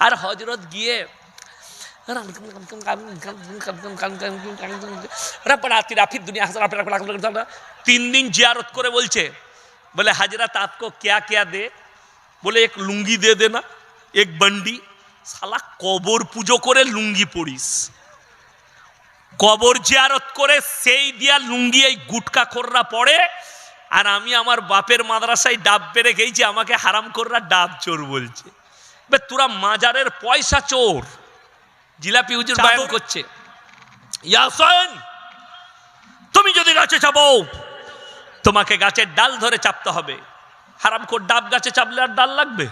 আর হজরত গিয়ে তিন দিন জিয়ারত করে বলছে বলে হাজরা তাপকো ক্যা ক্যা দে বলে এক লুঙ্গি দে দে না এক বন্ডি সালা কবর পুজো করে লুঙ্গি পড়িস কবর জিয়ারত করে সেই দিয়া লুঙ্গি এই গুটকা খোররা পড়ে আর আমি আমার বাপের মাদ্রাসায় ডাব পেরে গেছি আমাকে হারাম খোররা ডাব চোর বলছে বে তোরা মাজারের পয়সা চোর। জিলাপি হুজুর বায়ন করছে। ইয়াসেন তুমি যদি গাছে চাপো তোমাকে গাছের ডাল ধরে চাপতে হবে। হারাম কর ডাব গাছে চাপলে আর ডাল লাগবে?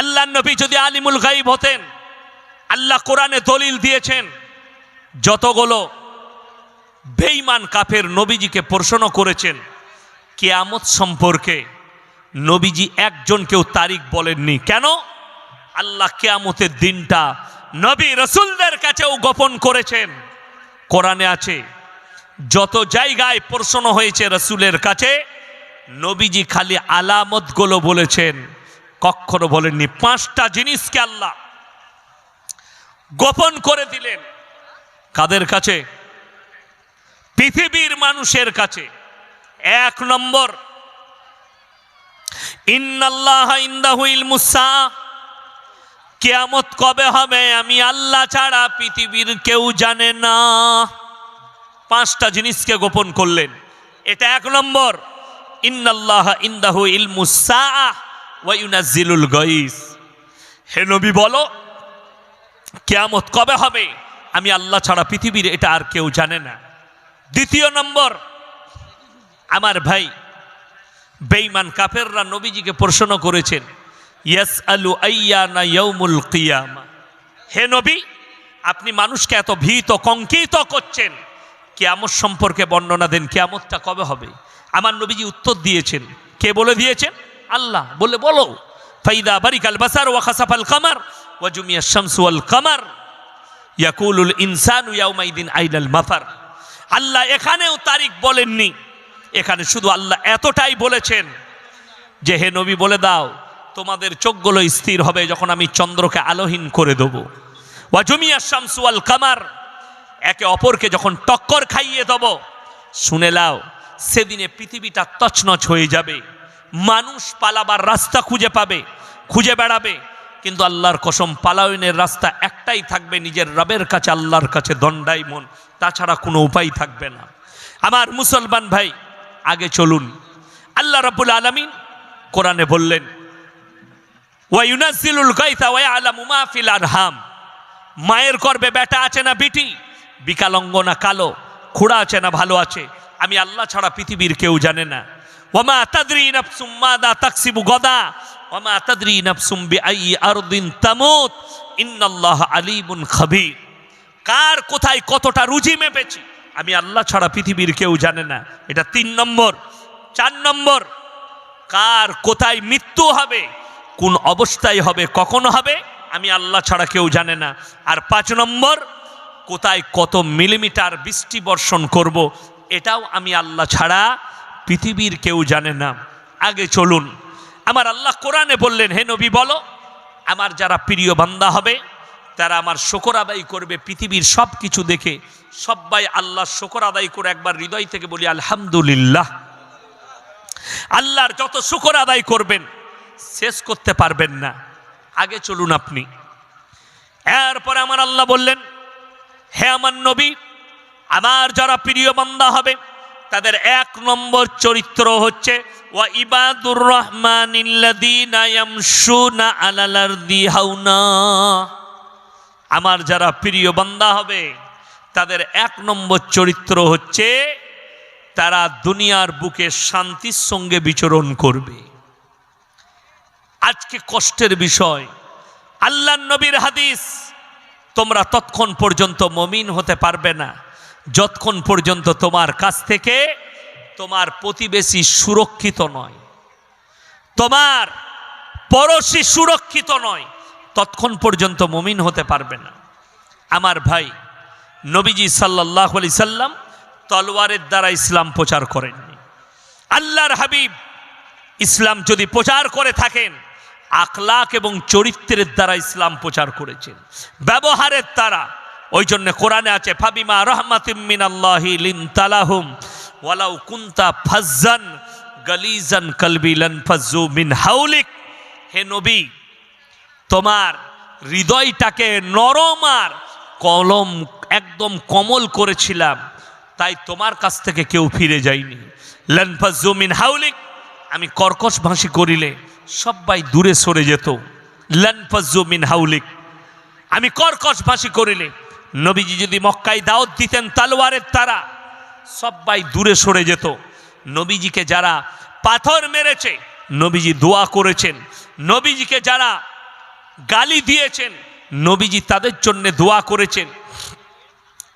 আল্লাহ নবী যদি আলিমুল গাইব হতেন আল্লাহ কোরআনে দলিল দিয়েছেন যতগুলো বেঈমান কাফের নবীজিকে প্রশ্ন করেছেন কেয়ামত সম্পর্কে নবীজি একজনকেও তারিখ বলেননি। কেন? আল্লাহ কেয়ামতের দিনটা নবী রসুলদের কাছেও গোপন করেছেন। কোরআনে আছে, যত জায়গায় প্রশ্ন হয়েছে রসুলের কাছে, নবীজি খালি আলামতগুলো বলেছেন, কখনো বলেননি। পাঁচটা জিনিসকে আল্লাহ গোপন করে দিলেন। কাদের কাছে? পৃথিবীর মানুষের কাছে। এক নম্বর। ইন্নাল্লাহ ইন্দাহু ইলমুসা কেয়ামত কবে হবে আমি আল্লাহ ছাড়া পৃথিবীর কেউ জানে না। পাঁচটা জিনিসকে গোপন করলেন। এটা এক নম্বর। ইন্নাল্লাহ ইন্দাহু ইলমুসা ওয়া ইউনাজ্জিলুল গাইস। হে নবী বলো, কেয়ামত কবে হবে? আমি আল্লাহ ছাড়া পৃথিবীর এটা আর কেউ জানে না। দ্বিতীয় নম্বর। আমার ভাই, বেঈমান কাফেররা নবীজিকে প্রশ্ন করেছেন ইয়াস আলু আইয়ানা ইয়ৌমুল কিয়ামা? হে নবী, আপনি মানুষকে এত ভীত কঙ্কিত করছেন, কেয়ামত সম্পর্কে বর্ণনা দেন, কেয়ামতটা কবে হবে? আমার নবীজি উত্তর দিয়েছেন। কে বলে দিয়েছেন? আল্লাহ। বলে, বলো, ফাইদা বারিকাল বাসার ওয়া খাসাফাল কামার ওয়া জুমিয়া শামসু ওয়াল কামার, ইয়াকুলুল ইনসানু ইয়াউমাইদিন আইনাল মাফার। আল্লাহ এখানেও তারিখ বলেননি এখানে শুধু আল্লাহ এতটাই বলেছেন যে হে নবী বলে দাও, তোমাদের চোখগুলো স্থির হবে যখন আমি চন্দ্রকে আলোহীন করে দেবো। ওয়াজুমিয়া শামসুয়াল কামার, একে অপরকে যখন টক্কর খাইয়ে দেব, শুনে লাও সেদিনে পৃথিবীটা তছনছ হয়ে যাবে। মানুষ পালাবার রাস্তা খুঁজে পাবে, খুঁজে বেড়াবে, কিন্তু আল্লাহর কসম পালায়নের রাস্তা একটাই থাকবে নিজের রবের কাছে, আল্লাহর কাছে দণ্ডাই মন তাছাড়া কোনো উপায় থাকবে না। আমার মুসলমান ভাই আগে চলুন। আল্লাহ রাবুল আলমিন কোরআনে বললেন ওয়াইনাজিলুল গাইতা ওয়া আলামু মা ফিল আরহাম। মায়ের গর্বে বেটা আছে না বিটি? বিকালঙ্গ না কালো, খুড়া আছে না ভালো আছে? আমি আল্লাহ ছাড়া পৃথিবীর কেউ জানে না। ওমা তাদরি নাফসুম মাদা তাকসিবু গদা। ওমা তাদরি নাফসুম বিআই আরদিন তামুত। ইন্নাল্লাহ আলিমুন খাবীর। কার কোথায় কতটা রুজি মেপেছি? আমি আল্লাহ ছাড়া পৃথিবীর কেউ জানে না। এটা তিন নম্বর। চার নম্বর, কার কোথায় মৃত্যু হবে, কোন অবস্থায় হবে, কখন হবে, আমি আল্লাহ ছাড়া কেউ জানে না। আর পাঁচ নম্বর, কোথায় কত মিলিমিটার বৃষ্টি বর্ষণ করব, এটাও আমি আল্লাহ ছাড়া পৃথিবীর কেউ জানে না। আগে চলুন। আমার আল্লাহ কোরআনে বললেন, হে নবী বলো, আমার যারা প্রিয় বান্দা হবে তারা আমার শকর আদায় করবে, পৃথিবীর সব কিছু দেখে। সবাই আল্লাহ শকর আদায় করে একবার হৃদয় থেকে বলি, আলহামদুলিল্লাহ। আল্লাহর যত শুকর আদায় করবেন, শেষ করতে পারবেন না। আগে চলুন আপনি। এরপরে আমার আল্লাহ বললেন, হে আমার নবী, আমার যারা প্রিয় বান্দা হবে, তাদের এক নম্বর চরিত্র হচ্ছে, ওয়া ইবাদুর রহমানিল্লাযীনা ইয়ামশুনা আলাল আরদি হাওনা। আমার যারা প্রিয় বান্দা হবে, তাদের এক নম্বর চরিত্র হচ্ছে তারা দুনিয়ার বুকে শান্তির সঙ্গে বিচরণ করবে। আজকে কষ্টের বিষয়, আল্লাহ নবীর হাদিস, তোমরা তৎক্ষণ পর্যন্ত মমিন হতে পারবে না। যতক্ষণ পর্যন্ত তোমার কাছ থেকে তোমার প্রতিবেশী সুরক্ষিত নয়, তোমার পড়োশী সুরক্ষিত নয় তৎক্ষণ পর্যন্ত মমিন হতে পারবে না। আমার ভাই নবীজি সাল্লাহ আলি সাল্লাম তলোয়ারের দ্বারা ইসলাম প্রচার করেননি। আল্লাহর হাবিব ইসলাম যদি প্রচার করে থাকেন, আখলাক এবং চরিত্রের দ্বারা ইসলাম প্রচার করেছেন। ব্যবহারের দ্বারা। ওই জন্য কোরআনে আছে, ফাবিমা রহমাতিমিন আল্লাহি লিন তালাহুম ওয়ালাউ কুন্তা ফাজ্জান গালিজান কলবিলান ফাজ্জু মিন হাউলিক। হে নবী তোমার হৃদয়টাকে নরম আর কলম একদম কমল করেছিলাম, তাই তোমার কাছ থেকে কেউ ফিরে যায়নি। লনফাজুমিন হাউলিক, আমি কর্কশ ভাষী করিলে সবাই দূরে সরে যেত। লনফাজুমিন হাউলিক, আমি কর্কশ ভাষী করিলে নবীজি যদি মক্কায় দাওয়াত দিতেন তালোয়ারের তারা, সবাই দূরে সরে যেত। নবীজিকে যারা পাথর মেরেছে, নবীজি দোয়া করেছেন। নবীজিকে যারা গালি দিয়েছেন, নবীজি তাদের জন্য দোয়া করেছেন।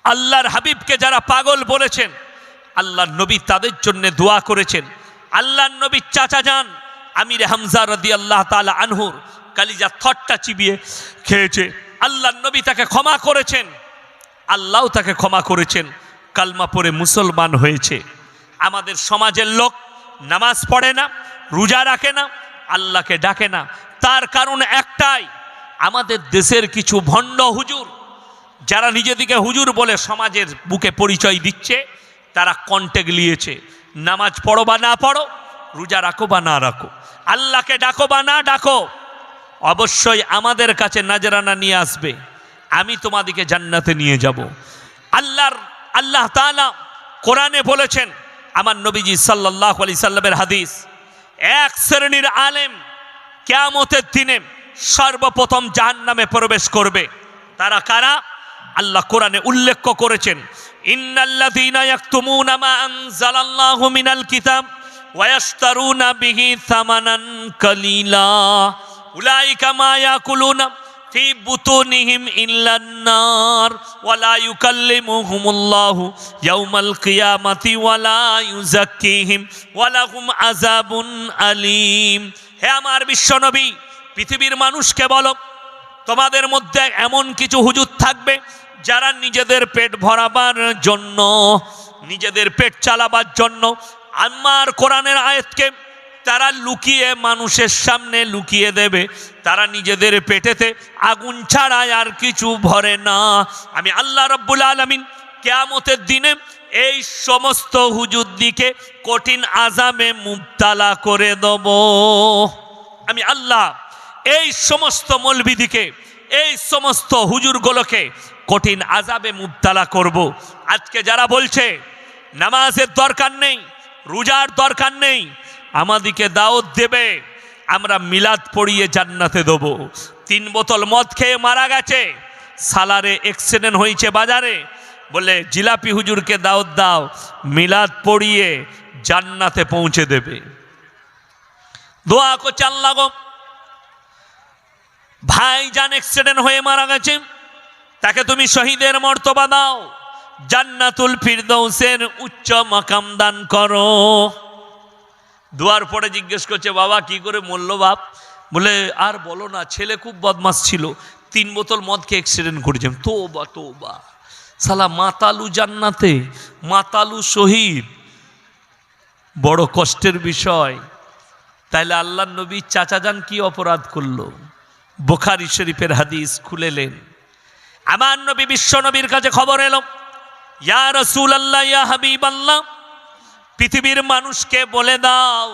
আল্লাহর হাবিবকে যারা পাগল বলেছেন, আল্লাহর নবী তাদের জন্য দোয়া করেছেন। আল্লাহর নবীর চাচা যান, আমির হামজা রদি আল্লাহ তালা আনহুর কালিজা থটটা চিবিয়ে খেয়েছে। আল্লাহর নবী তাকে ক্ষমা করেছেন, আল্লাহ তাকে ক্ষমা করেছেন। কালমা পরে মুসলমান হয়েছে। আমাদের সমাজের লোক নামাজ পড়ে না, রোজা রাখে না, আল্লাহকে ডাকে না তার কারণ একটাই, আমাদের দেশের কিছু ভণ্ড হুজুর, যারা নিজেদিকে হুজুর বলে সমাজের বুকে পরিচয় দিচ্ছে, তারা কন্টেক্ট নিয়েছে। নামাজ পড়ো বা না পড়ো, রোজা রাখো বা না রাখো। আল্লাহকে ডাকো বা না ডাকো, অবশ্যই আমাদের কাছে নাজরানা নিয়ে আসবে। আমি তোমাদিকে জান্নাতে নিয়ে যাব। আল্লাহর, আল্লাহ তাআলা কোরআনে বলেছেন, আমার নবীজি সাল্লাহ আলি সাল্লামের হাদিস, এক শ্রেণির আলেম কেয়ামতের দিনে সর্বপ্রথম জাহান নামে প্রবেশ করবে। তারা কারা? আল্লাহ কোরআনে উল্লেখ করেছেন আলীম। হে আমার বিশ্বনবী, পৃথিবীর মানুষকে বলো, তোমাদের মধ্যে এমন কিছু হুজুর থাকবে যারা নিজেদের পেট ভরাবার জন্য, নিজেদের পেট চালাবার জন্য আমার কোরআনের আয়াতকে তারা লুকিয়ে মানুষের সামনে লুকিয়ে দেবে। তারা নিজেদের পেটেতে আগুন ছাড়ায় আর কিছু ভরে না। আমি আল্লাহ রব্বুল আলমিন কেয়ামতের দিনে এই সমস্ত হুজুর দিকে কঠিন আজামে মুবতালা করে দেব আমি আল্লাহ এই সমস্ত মলবিদিকে, এই সমস্ত হুজুরগুলোকে কঠিন আজাবে মুবতালা করব। আজকে যারা বলছে, নামাজের দরকার নেই, রোজার দরকার নেই, আমাদিকে দাওয়াত দেবে, আমরা মিলাদ পড়িয়ে জান্নাতে দেব তিন বোতল মদ খেয়ে মারা গেছে, সালারে অ্যাক্সিডেন্ট হয়েছে বাজারে বলে, জিলাপি হুজুরকে দাওয়াত দাও, মিলাদ পড়িয়ে জান্নাতে পৌঁছে দেবে। দোয়া করছে আল্লাহ গো ভাইজান অ্যাক্সিডেন্ট হয়ে মারা গেছে। তাকে তুমি শহীদের মর্তবা দাও। জান্নাতুল ফিরদৌসের উচ্চ মাকাম দান করো। দুয়ার পরে জিজ্ঞেস করছে, বাবা, কি করে মরল বাপ? বলে, আর বলো না, ছেলে খুব বদমাস ছিল। তিন বোতল মদকে অ্যাক্সিডেন্ট করেছে। তো বা তো বা সালা মাতালু জান্নাতে, মাতালু শহীদ। বড় কষ্টের বিষয়। তাইলে আল্লাহ নবী চাচা যান কি অপরাধ করল? বোখারি শরীফের হাদিস খুলেলেন। আমার নবী বিশ্ব নবীর কাছে খবর এলো, ইয়া রসুল আল্লাহ ইয়া হাবিব আল্লাহ পৃথিবীর মানুষকে বলে দাও,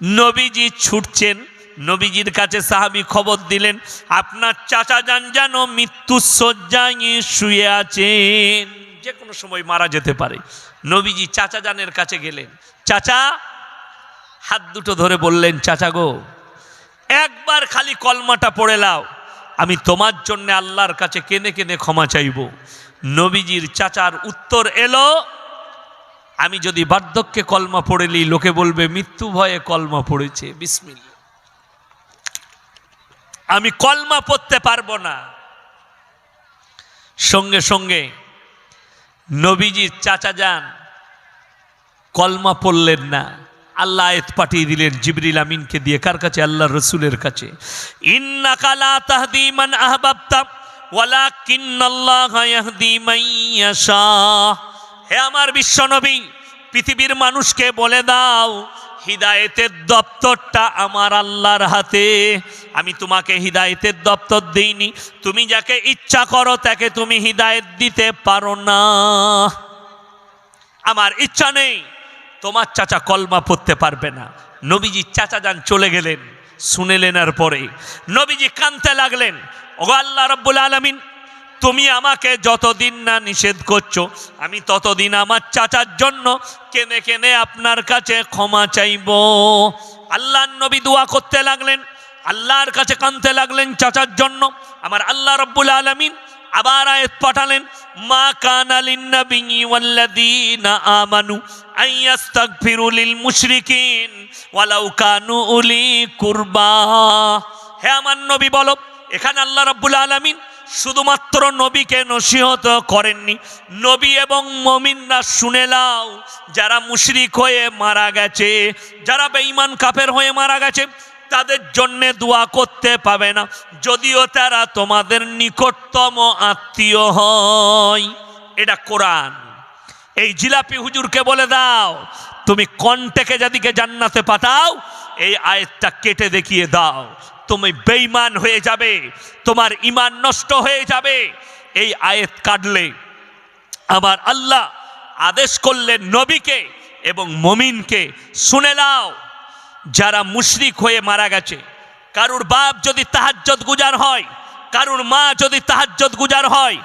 নবীজি ছুটছেন নবীজির কাছে সাহাবি খবর দিলেন, আপনার চাচা যান যেন মৃত্যু শয্যায় শুয়ে আছেন। যে কোনো সময় মারা যেতে পারে। নবীজি চাচা জানের কাছে গেলেন। চাচা, হাত দুটো ধরে বললেন, চাচা গো, একবার খালি কলমাটা পড়ে লাও আমি তোমার জন্য আল্লাহর কাছে কেনে কেনে ক্ষমা চাইব। নবীজির চাচার উত্তর এলো, আমি যদি বার্ধক্যে কলমা পড়েলি লোকে বলবে, মৃত্যু ভয়ে কলমা পড়েছে। বিসমিল আমি কলমা পড়তে পারব না। সঙ্গে সঙ্গে নবীজির চাচা যান, কলমা পড়লেন না। আল্লাহ আয়াত পাঠিয়ে দিলেন জিবরিল আমিনকে দিয়ে, কার কাছে? আল্লাহ রসুলের কাছে। ইন্নাকা লা তাহদি মান আহবাবতা, ওয়ালাকিন্নাল্লাহা ইয়াহদি মান ইয়াশা। হে আমার বিশ্বনবী, পৃথিবীর মানুষকে বলে দাও হিদায়েতের দপ্তরটা আমার আল্লাহর হাতে। আমি তোমাকে হিদায়েতের দপ্তর দিইনি। তুমি যাকে ইচ্ছা করো, তাকে তুমি হিদায়েত দিতে পারো না। আমার ইচ্ছা নেই, তোমার চাচা কলমা পড়তে পারবে না। নবীজি চাচা যান চলে গেলেন শুনেলেন আর পরে। নবীজি কানতে লাগলেন ও আল্লাহ রব্বুল আলমিন তুমি আমাকে যতদিন না নিষেধ করছ, আমি ততদিন আমার চাচার জন্য কেনে কেনে আপনার কাছে ক্ষমা চাইব। আল্লাহ নবী দোয়া করতে লাগলেন, আল্লাহর কাছে কানতে লাগলেন চাচার জন্য। আমার আল্লাহ রব্বুল আলমিন আবার আয়াত পাঠালেন, মা কানা লিন্নাবী ওয়াল্লাযীনা আমানু মুশরিকিন ওয়ালাউ কুরবা। হে আমার নবী বলো, এখানে আল্লাহ রাব্বুল আলামিন শুধুমাত্র নবীকে নসিহত করেননি। নবী এবং মমিনরা শুনে লাও যারা মুশরিক হয়ে মারা গেছে, যারা বেঈমান কাফের হয়ে মারা গেছে, তাদের জন্যে দোয়া করতে পাবে না। যদিও তারা তোমাদের নিকটতম আত্মীয় হয়। এটা কোরআন। এই জিলাপি হুজুরকে বলে দাও, তুমি কণ্টেকে যাদিকে জান্নাতে পাঠাও, এই আয়াতটা কেটে দেখিয়ে দাও। তুমি বেইমান হয়ে যাবে, তোমার ইমান নষ্ট হয়ে যাবে। এই আয়েত কাটলে আমার আল্লাহ আদেশ করলেন নবীকে এবং মমিনকে, শুনে নাও, যারা মুশরিক হয়ে মারা গেছে, কারুর বাপ যদি তাহাজ্জত গুজার হয়, কারুর মা যদি তাহাজ্জত গুজার হয়,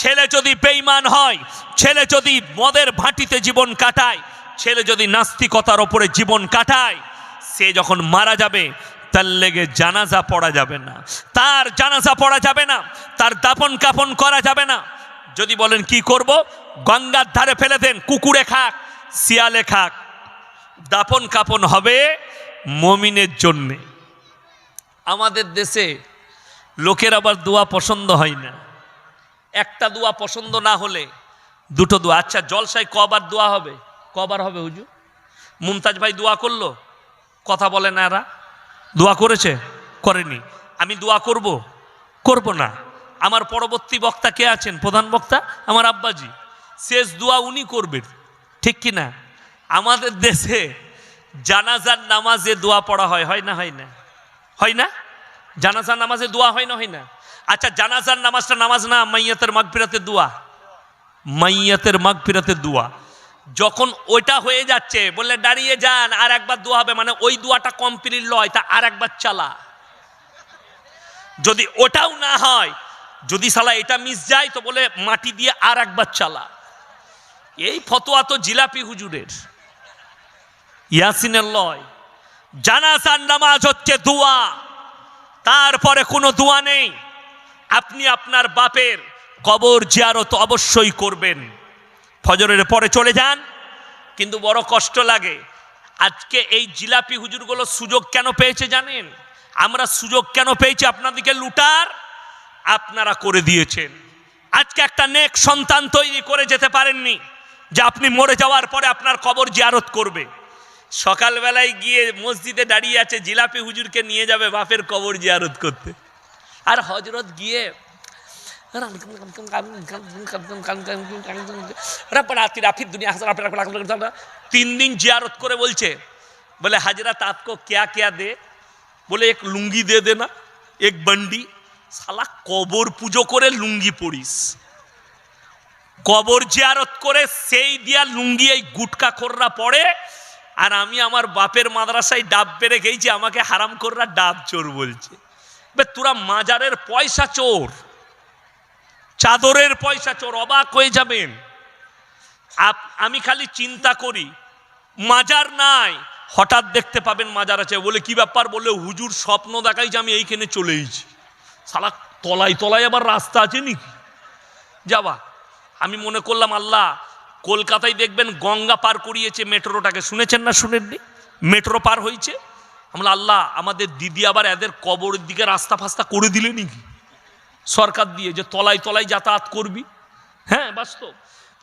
ছেলে যদি বেইমান হয়, ছেলে যদি মদের ভাটিতে জীবন কাটায়, ছেলে যদি নাস্তিকতার ওপরে জীবন কাটায়, সে যখন মারা যাবে তার লেগে জানাজা পড়া যাবে না। তার জানাজা পড়া যাবে না, তার দাপন কাপন করা যাবে না। যদি বলেন, কি করব? গঙ্গার ধারে ফেলে দেন, কুকুরে খাক, শিয়ালে খাক। দাপন কাপন হবে মমিনের জন্যে। আমাদের দেশে লোকের আবার দোয়া পছন্দ হয় না। একটা দোয়া পছন্দ না হলে দুটো দোয়া। আচ্ছা জলসায় কবার দোয়া হবে? কবার হবে হুজু মুমতাজ ভাই দোয়া করল? কথা বলে না এরা? দোয়া করেছে? করেনি। আমি দোয়া করব? করব না। আমার পরবর্তী বক্তা কে আছেন? প্রধান বক্তা? আমার আব্বাজি। শেষ দোয়া উনি করবেন। ঠিক কি না আমাদের দেশে জানাজার নামাজে দোয়া পড়া হয় হয় না হয় না? হয় না? জানাজার নামাজে দোয়া হয় না হয় না? আচ্ছা জানাজার নামাজটা নামাজ না? মাইয়াতের মাগফিরাতের দোয়া? মাইয়াতের মাগফিরাতের দোয়া। যখন ওইটা হয়ে যাচ্ছে, বললে দাঁড়িয়ে যান, আর একবার দোয়া হবে মানে ওই দোয়াটা কমপ্লিট লয়, তা আর একবার চালা। যদি ওটাও না হয়, যদি সালা এটা মিস যায়, তো বলে মাটি দিয়ে আর একবার চালা। এই ফতোয়া তো জিলাপি হুজুরের। ইয়াসিনের লয়। জানাজার নামাজ হচ্ছে দোয়া। তারপরে কোনো দোয়া নেই। আপনি আপনার বাপের কবর জিয়ারত অবশ্যই করবেন। ফজরের পরে চলে যান। কিন্তু বড় কষ্ট লাগে। আজকে এই জিলাপি হুজুরগুলো সুযোগ কেন পেয়েছে জানেন? আমরা সুযোগ কেন পেয়েছি আপনাদেরকে লুটার? আপনারা করে দিয়েছেন। আজকে একটা নেক সন্তান তৈরি করে যেতে পারেননি, যে আপনি মরে যাওয়ার পরে আপনার কবর জিয়ারত করবে। সকালবেলায় গিয়ে মসজিদে দাঁড়িয়ে আছে, জিলাপি হুজুরকে নিয়ে যাবে বাপের কবর জিয়ারত করতে। আর হজরত গিয়ে তিন দিন জিয়ারত করে বলছে, বলে হাজিরা আপকো কেয়া কেয়া দে? বলে এক লুঙ্গি দে দে না এক বন্ডি। সালা কবর পুজো করে লুঙ্গি পড়িস কবর জিয়ারত করে সেই দিয়া লুঙ্গি এই গুটকা খোররা পড়ে, আর আমি আমার বাপের মাদ্রাসায় ডাব পেরে গেছি আমাকে হারাম খোররা ডাব চোর বলছে। তোরা মাজারের পয়সা চোর। চাদরের পয়সা চোর, অবাক হয়ে যাবেন। আমি খালি চিন্তা করি, মাজার নাই। হঠাৎ দেখতে পাবেন মাজার আছে। বলে, কি ব্যাপার? বলে, হুজুর, স্বপ্ন দেখাই যে আমি এইখানে চলে এসেছি। সালা তলায় তলায় আবার রাস্তা আছে নাকি? যাবা আমি মনে করলাম, আল্লাহ, কলকাতায় দেখবেন গঙ্গা পার করিয়েছে মেট্রোটাকে। শুনেছেন না শুনেননি? মেট্রো পার হয়েছে? আমরা আল্লাহ, আমাদের দিদি আবার এদের কবরের দিকে রাস্তা ফাস্তা করে দিলে নাকি? সরকার দিয়ে যে তলায় তলায় যাতায়াত করবি। হ্যাঁ বাস্তব।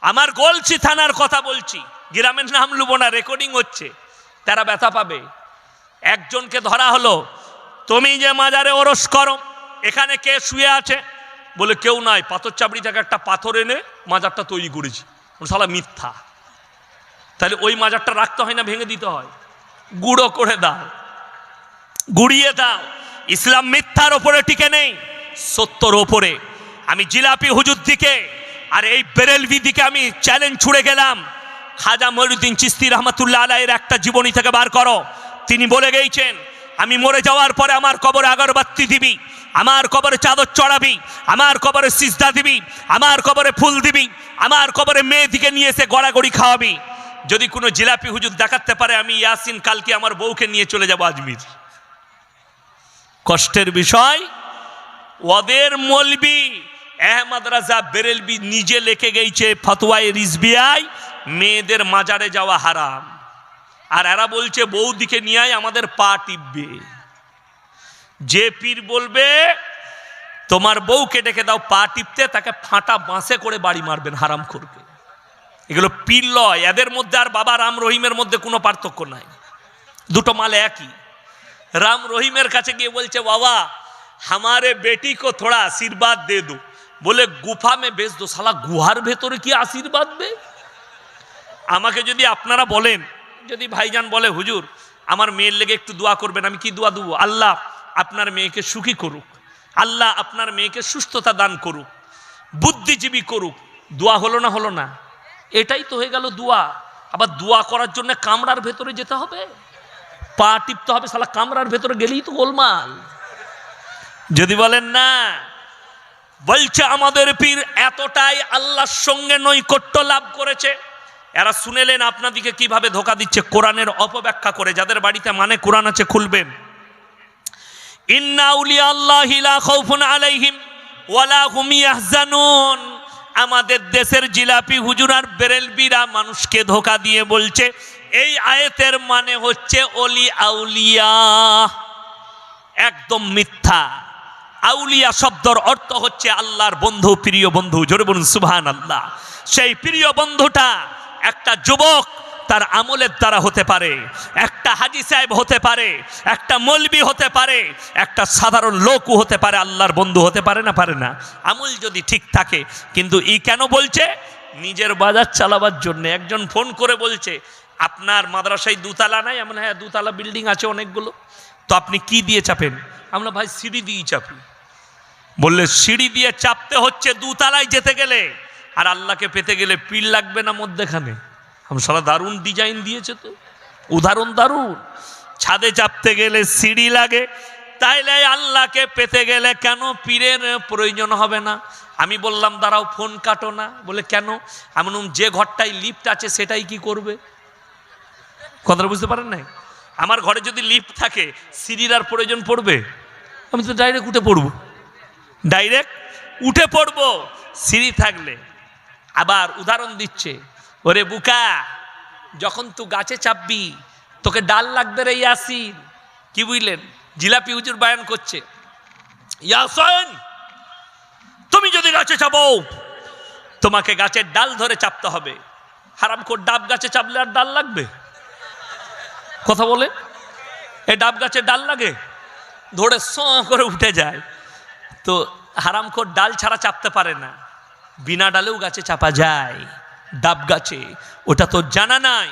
আমার গলছি থানার কথা বলছি, গ্রামের নাম লুবো না রেকর্ডিং হচ্ছে, তারা ব্যথা পাবে। একজনকে ধরা হলো, তুমি যে মাজারে ওরস করো, এখানে কে শুয়ে আছে? বলে, কেউ নাই, পাথর চাবড়ি থেকে একটা পাথর এনে মাজারটা তৈরি করেছি। শালা মিথ্যা। তাহলে ওই মাজারটা রাখতে হয় না, ভেঙে দিতে হয়। গুঁড়ো করে দাও, গুড়িয়ে দাও। ইসলাম মিথ্যার ওপরে টিকে নেই। সত্যর ওপরে। আমি জিলাপি হুজুর দিকে আর এই বেরেলভি দিকে আমি চ্যালেঞ্জ ছুড়ে গেলাম। খাজা মহিউদ্দিন চিস্তি রহমতুল্লাহ আলাইয়ের একটা জীবনী থেকে বার করো। তিনি বলে গেছেন আমি মরে যাওয়ার পরে আমার কবরে আগরবাতি দিবি, আমার কবরে চাদর চড়াবি, আমার কবরে সিজদা দিবি, আমার কবরে ফুল দিবি, আমার কবরে মেয়ে দিকে নিয়ে এসে গড়াগড়ি খাওয়াবি। যদি কোনো জিলাপি হুজুর দেখাতে পারে, আমি ইয়াসিন কালকে আমার বউকে নিয়ে চলে যাব আজমির। কষ্টের বিষয় ওদের মলবি আহমদ রাজা বেরেলবি নিজে লেখে গেছে ফতোয়ায় রিসবিআই মেয়েদের মাজারে যাওয়া হারাম। আর এরা বলছে, বৌদিকে নিয়ে আয়, আমাদের পা টিপবে। যে পীর বলবে, তোমার বউকে ডেকে দাও, পা টিপতে, তাকে ফাঁটা বাঁশে করে বাড়ি মারবেন হারাম করবে এগুলো পীর লয়, এদের মধ্যে আর বাবা রাম রহিমের মধ্যে কোনো পার্থক্য নাই। দুটো মালে একই। রাম রহিমের কাছে গিয়ে বলছে, বাবা हमारे बेटी को थोड़ा आशीर्वाद दे दो बोले गुफा में भेज दो साला गुहार ভেতরে কি আশীর্বাদ দে আমাকে যদি আপনারা বলেন যদি ভাইজান বলে হুজুর আমার মেয়ের লেগে একটু দোয়া করবেন আমি কি দোয়া দেবো আল্লাহ আপনার মেয়েকে সুখী করুক আল্লাহ আপনার মেয়েকে সুস্থতা দান করুক বুদ্ধিজীবী করুক দোয়া হলো না হলো না এটাই তো হয়ে গেল দোয়া আবার দোয়া করার জন্য কামরার ভেতরে যেতে হবে পা টিপতে হবে সালা কামরার ভেতরে গেলেই তো গোলমাল যদি বলেন না, বলছে আমাদের পীর এতটাই আল্লাহর সঙ্গে নৈকট্য লাভ করেছে। এরা শুনেলেন আপনাদিকে কীভাবে ধোকা দিচ্ছে, কোরআনের অপব্যাখ্যা করে, যাদের বাড়িতে মানে কোরআন আছে খুলবেন। আমাদের দেশের জিলাপি হুজুর আর বেরেলবিরা মানুষকে ধোকা দিয়ে বলছে, এই আয়াতের মানে হচ্ছে অলি আউলিয়া, একদম মিথ্যা। আউলিয়া শব্দর অর্থ হচ্ছে আল্লাহর বন্ধু, প্রিয় বন্ধু, জোরে বলুন সুবহান আল্লাহ সেই প্রিয় বন্ধুটা একটা যুবক, তার আমলের দ্বারা হতে পারে, একটা হাজি সাহেব হতে পারে, একটা মলবি হতে পারে, একটা সাধারণ লোকও হতে পারে, আল্লাহর বন্ধু হতে পারে না পারে না। আমল যদি ঠিক থাকে, কিন্তু ই কেন বলছে? নিজের বাজার চালাবার জন্য। একজন ফোন করে বলছে, আপনার মাদ্রাসায় দুতলা নাই? আমরা হ্যাঁ দুতলা বিল্ডিং আছে অনেকগুলো। তো আপনি কি দিয়ে চাপেন? আমরা ভাই, সিঁড়ি দিয়েই চাপি। বললে সিঁড়ি দিয়ে চাপতে হচ্ছে দুতলায় যেতে গেলে। আর আল্লাহকে পেতে গেলে পিল লাগবে না মধ্যেখানে। সারা দারুণ ডিজাইন দিয়েছে তো। উদাহরণ দারুণ। ছাদে চাপতে গেলে সিঁড়ি লাগে। তাইলে আল্লাহকে পেতে গেলে কেন পীরের প্রয়োজন হবে না? আমি বললাম দাঁড়াও ফোন কাটো না। বলে কেন? বললাম, যে ঘরটায় লিফট আছে সেটাই কি করবে? কথাটা বুঝতে পারেন নাই? আমার ঘরে যদি লিফট থাকে সিঁড়ির আর প্রয়োজন পড়বে? আমি তো ডাইরেক্ট উঠে পড়ব। ডাইরেক্ট উঠে পড়ব, সিঁড়ি থাকলে। আবার উদাহরণ দিচ্ছে, ওরে বুকা, যখন তুই গাছে চাপবি, তোকে ডাল লাগবে রে ইয়াসিন। কি বুঝলেন? জিলাপি হুজুর বায়ান করছে, ইয়াসিন, তুমি যদি গাছে চাপো, তোমাকে গাছের ডাল ধরে চাপতে হবে। হারাম কর ডাব গাছে চাপলে আর ডাল লাগবে? কথা বলে? এ ডাব গাছে ডাল লাগে? ধরে স করে উঠে যায়। তো হারামখোর ডাল ছাড়া চাপতে পারে না। বিনা ডালেও গাছে চাপা যায়, ডাব গাছে। ওটা তো জানা নাই।